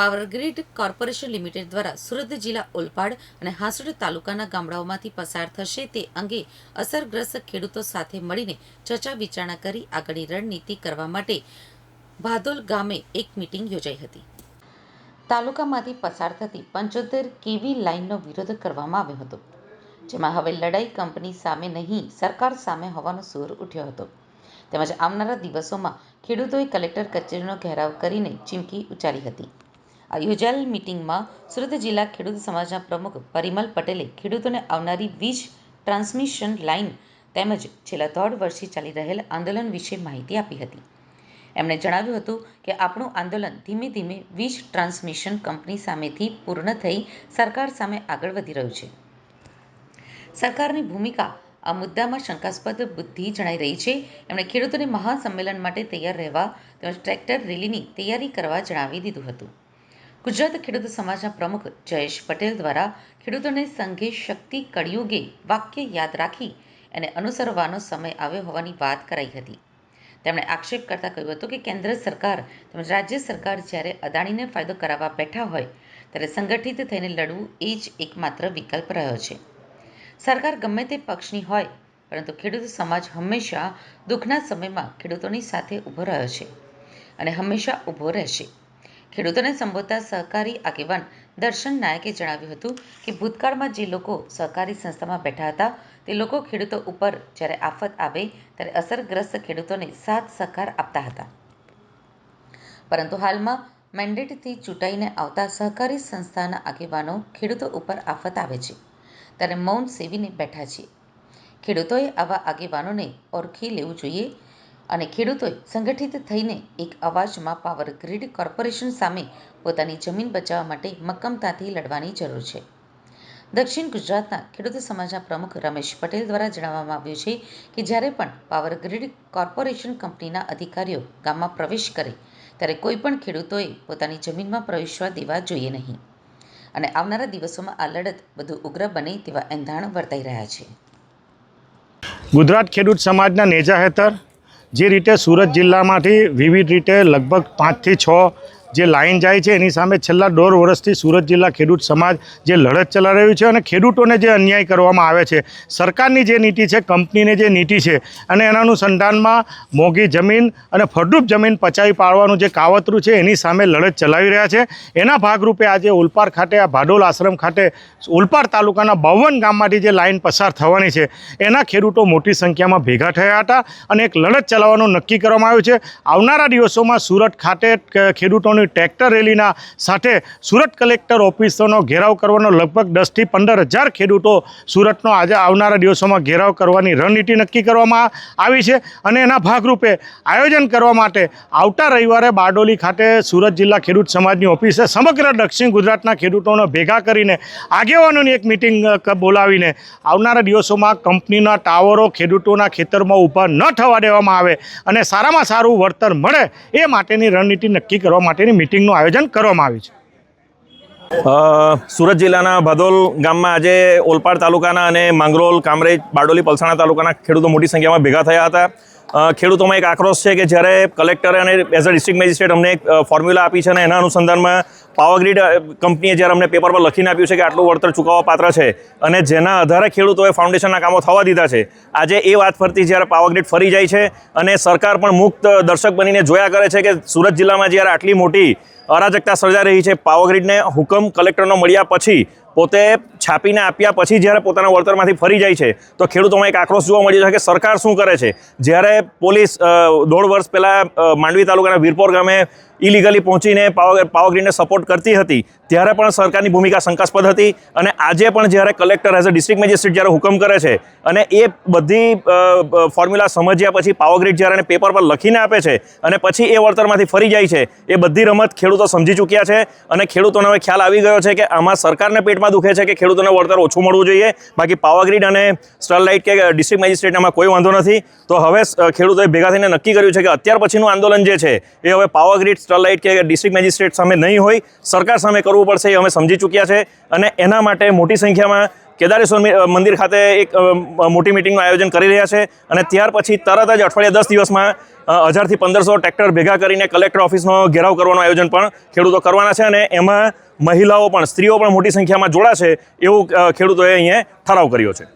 Power Grid corporation limited દ્વારા સુરત જિલ્લા ઓલપાડ અને હાંસોડ તાલુકાના ગામડાઓમાંથી પસાર થશે તે અંગે અસરગ્રસ્ત ખેડૂતો સાથે મળીને ચર્ચા વિચારણા કરી આગળની રણનીતિ કરવા માટે ભાદોલ ગામે એક મિટિંગ યોજાઈ હતી. તાલુકામાંથી પસાર થતી પંચોતેર કેવી લાઇનનો વિરોધ કરવામાં આવ્યો હતો, જેમાં હવે લડાઈ કંપની સામે નહીં, સરકાર સામે હોવાનો સૂર ઉઠ્યો હતો. તેમજ આવનારા દિવસોમાં ખેડૂતોએ કલેક્ટર કચેરીનો ઘેરાવ કરીને ચીમકી ઉચ્ચારી હતી. યોજાયેલ મિટિંગમાં સુરત જિલ્લા ખેડૂત સમાજના પ્રમુખ પરિમલ પટેલે ખેડૂતોને આવનારી વીજ ટ્રાન્સમિશન લાઇન તેમજ છેલ્લા દોઢ વર્ષથી ચાલી રહેલ આંદોલન વિશે માહિતી આપી હતી. એમણે જણાવ્યું હતું કે આપણું આંદોલન ધીમે ધીમે વીજ ટ્રાન્સમિશન કંપની સામેથી પૂર્ણ થઈ સરકાર સામે આગળ વધી રહ્યું છે. સરકારની ભૂમિકા આ મુદ્દામાં શંકાસ્પદ બુદ્ધિ જણાઈ રહી છે. એમણે ખેડૂતોને મહાસંમેલન માટે તૈયાર રહેવા તેમજ ટ્રેક્ટર રેલીની તૈયારી કરવા જણાવી દીધું હતું. ગુજરાત ખેડૂત સમાજના પ્રમુખ જયેશ પટેલ દ્વારા ખેડૂતોને સંઘે શક્તિ કળિયુગે વાક્ય યાદ રાખી એને અનુસરવાનો સમય આવ્યો હોવાની વાત કરાઈ હતી. તેમણે આક્ષેપ કરતા કહ્યું હતું કે કેન્દ્ર સરકાર તેમજ રાજ્ય સરકાર જ્યારે અદાણીને ફાયદો કરાવવા બેઠા હોય, ત્યારે સંગઠિત થઈને લડવું એ જ એકમાત્ર વિકલ્પ રહ્યો છે. સરકાર ગમે તે પક્ષની હોય, પરંતુ ખેડૂત સમાજ હંમેશા દુઃખના સમયમાં ખેડૂતોની સાથે ઊભો રહ્યો છે અને હંમેશા ઊભો રહેશે. ખેડૂતોને સંબોધતા સહકારી આગેવાન દર્શન નાયકે જણાવ્યું હતું કે ભૂતકાળમાં જે લોકો સહકારી સંસ્થામાં બેઠા હતા, તે લોકો ખેડૂતો ઉપર જ્યારે આફત આવે, ત્યારે અસરગ્રસ્ત ખેડૂતોને સાથ સહકાર આપતા હતા. પરંતુ હાલમાં મેન્ડેટથી ચૂંટાઈને આવતા સહકારી સંસ્થાના આગેવાનો ખેડૂતો ઉપર આફત આવે છે, ત્યારે મૌન સેવીને બેઠા છે. ખેડૂતોએ આવા આગેવાનોને ઓળખી લેવું જોઈએ અને ખેડૂતોએ સંગઠિત થઈને એક અવાજમાં પાવર ગ્રીડ કોર્પોરેશન સામે પોતાની જમીન બચાવવા માટે મક્કમતાથી લડવાની જરૂર છે. દક્ષિણ ગુજરાતના ખેડૂત સમાજના પ્રમુખ રમેશ પટેલ દ્વારા જણાવવામાં આવ્યું છે કે જ્યારે પણ પાવર ગ્રીડ કોર્પોરેશન કંપનીના અધિકારીઓ ગામમાં પ્રવેશ કરે, ત્યારે કોઈ પણ ખેડૂતોએ પોતાની જમીનમાં પ્રવેશવા દેવા જોઈએ નહીં. અને આવનારા દિવસોમાં આ લડત વધુ ઉગ્ર બને તેવા એંધાણ વર્તાઈ રહ્યા છે. ગુજરાત ખેડૂત સમાજના નેજા હેઠળ જે રીતે સુરત જિલ્લામાંથી વિવિધ રીતે લગભગ પાંચથી છ જે લાઈન જાય છે, એની સામે છેલ્લા દોઢ વર્ષથી સુરત જિલ્લા ખેડૂત સમાજ જે લડત ચલાવી રહ્યું છે અને ખેડૂતોને જે અન્યાય કરવામાં આવે છે. સરકારની જે નીતિ છે, કંપનીની જે નીતિ છે, અને એના અનુસંધાનમાં મોંઘી જમીન અને ફળદ્રુપ જમીન પચાવી પાડવાનું જે કાવતરું છે, એની સામે લડત ચલાવી રહ્યા છે. એના ભાગરૂપે આજે ઉલપાડ ખાતે, આ ભાડોલ આશ્રમ ખાતે, ઉલપાડ તાલુકાના બાવન ગામમાંથી જે લાઈન પસાર થવાની છે, એના ખેડૂતો મોટી સંખ્યામાં ભેગા થયા હતા અને એક લડત ચલાવવાનું નક્કી કરવામાં આવ્યું છે. આવનારા દિવસોમાં સુરત ખાતે, ખેડૂતોની ટ્રેક્ટર રેલીના સાથે સુરત કલેક્ટર ઓફિસોનો ઘેરાવ કરવાનો લગભગ દસથી પંદર હજાર ખેડૂતો સુરતનો આજે આવનારા દિવસોમાં ઘેરાવ કરવાની રણનીતિ નક્કી કરવામાં આવી છે અને એના ભાગરૂપે આયોજન કરવા માટે આવતા રવિવારે બારડોલી ખાતે સુરત જિલ્લા ખેડૂત સમાજની ઓફિસે સમગ્ર દક્ષિણ ગુજરાતના ખેડૂતોને ભેગા કરીને આગેવાનોની એક મિટિંગ બોલાવીને આવનારા દિવસોમાં કંપનીના ટાવરો ખેડૂતોના ખેતરમાં ઊભા ન થવા દેવામાં આવે અને સારામાં સારું વળતર મળે એ માટેની રણનીતિ નક્કી કરવા માટેની મિટિંગનું આયોજન કરવામાં આવ્યું છે. સુરત જિલ્લાના ભાદોલ ગામમાં આજે ઓલપાડ તાલુકાના અને માંગરોલ, કામરેજ, બારડોલી, પલસાણા તાલુકાના ખેડૂતો મોટી સંખ્યામાં ભેગા થયા હતા. ખેડૂતોમાં એક આક્રોશ છે કે જ્યારે કલેક્ટરે અને એઝ અ ડિસ્ટ્રિક્ટ મેજિસ્ટ્રેટ અમને એક ફોર્મ્યુલા આપી છે અને એના અનુસંધાનમાં પાવરગ્રીડ કંપનીએ જ્યારે અમને પેપર પર લખીને આપ્યું છે કે આટલું વળતર ચૂકવવા પાત્ર છે અને જેના આધારે ખેડૂતોએ ફાઉન્ડેશનના કામો થવા દીધા છે, આજે એ વાત ફરતી જ્યારે પાવરગ્રીડ ફરી જાય છે અને સરકાર પણ મુક્ત દર્શક બનીને જોયા કરે છે કે સુરત જિલ્લામાં જ્યારે આટલી મોટી અરાજકતા સર્જાઈ રહી છે પાવરગ્રીડને હુકમ કલેક્ટરનો મળ્યા પછી પોતે છાપીને આપ્યા પછી જ્યારે પોતાના વળતરમાંથી ફરી જાય છે, તો ખેડૂતોમાં એક આક્રોશ જોવા મળ્યો છે કે સરકાર શું કરે છે? જ્યારે પોલીસ દોઢ વર્ષ પહેલાં માંડવી તાલુકાના વીરપોર ગામે ઇલીગલી પહોંચીને પાવર પાવરગ્રીડને સપોર્ટ કરતી હતી, ત્યારે પણ સરકારની ભૂમિકા શંકાસ્પદ હતી અને આજે પણ જ્યારે collector as a district magistrate જ્યારે હુકમ કરે છે અને એ બધી ફોર્મ્યુલા સમજ્યા પછી પાવરગ્રીડ જ્યારે એને પેપર પર લખીને આપે છે અને પછી એ વળતરમાંથી ફરી જાય છે, એ બધી રમત ખેડૂતો સમજી ચૂક્યા છે અને ખેડૂતોને હવે ખ્યાલ આવી ગયો છે કે આમાં સરકારને પેટમાં દુખે છે કે ખેડૂતોને વળતર ઓછું મળવું જોઈએ. બાકી પાવરગ્રીડ અને સ્ટરલાઇટ કે ડિસ્ટ્રિક્ટ મેજિસ્ટ્રેટમાં કોઈ વાંધો નથી. તો હવે ખેડૂતોએ ભેગા થઈને નક્કી કર્યું છે કે અત્યાર પછીનું આંદોલન જે છે, એ હવે પાવરગ્રીડ સ્ટરલાઇટ કે ડિસ્ટ્રિક્ટ મેજિસ્ટ્રેટ સામે નહીં હોય. સરકાર સામે કરવું પડશે એ અમે સમજી ચૂક્યા છે. અને એના માટે મોટી સંખ્યામાં કેદારેશ્વર મંદિર ખાતે એક મોટી મિટિંગનું આયોજન કરી રહ્યા છે અને ત્યાર પછી તરત જ અઠવાડિયા દસ દિવસમાં હજારથી પંદરસો ટ્રેક્ટર ભેગા કરીને કલેક્ટર ઓફિસનો ઘેરાવ કરવાનું આયોજન પણ ખેડૂતો કરવાના છે અને એમાં મહિલાઓ પણ, સ્ત્રીઓ પણ મોટી સંખ્યામાં જોડાશે એવું ખેડૂતોએ અહીંયા ઠરાવ કર્યો છે.